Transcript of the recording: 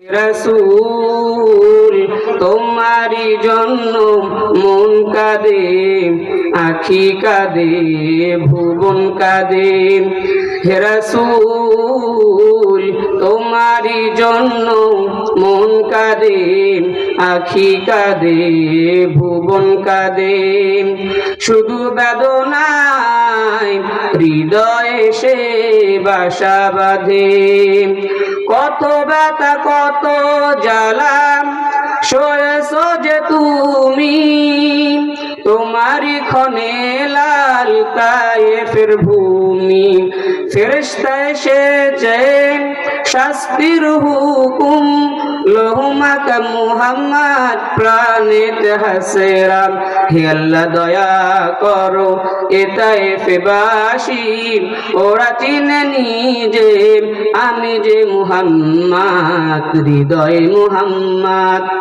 রসুল তোমারি জন্য মন কাঁদে, আখি কাঁদে, ভুবন কাঁদে। হে রসুল তোমারি জন্য মন কাঁদে, আখি কাঁদে, ভুবন কাঁদে। শুধু বেদনায় হৃদয়ে সে বাসা বাঁধে। কত ব্যথা, কত জ্বালাম সয়েছ যে তুমি। তোমারই ক্ষণে লাল কায়েফের ভূমি। ফেরেশতা এসেছে, শাস্তির হুকুম লোহমাকা মুহাম্মদ প্রাণিত হাসেরাম। হে আল্লাহ দয়া করো, এটাই ফেবাসি। ওরা চিনে নিজে, আমি যে মুহাম্মদ, হৃদয় মুহাম্মদ।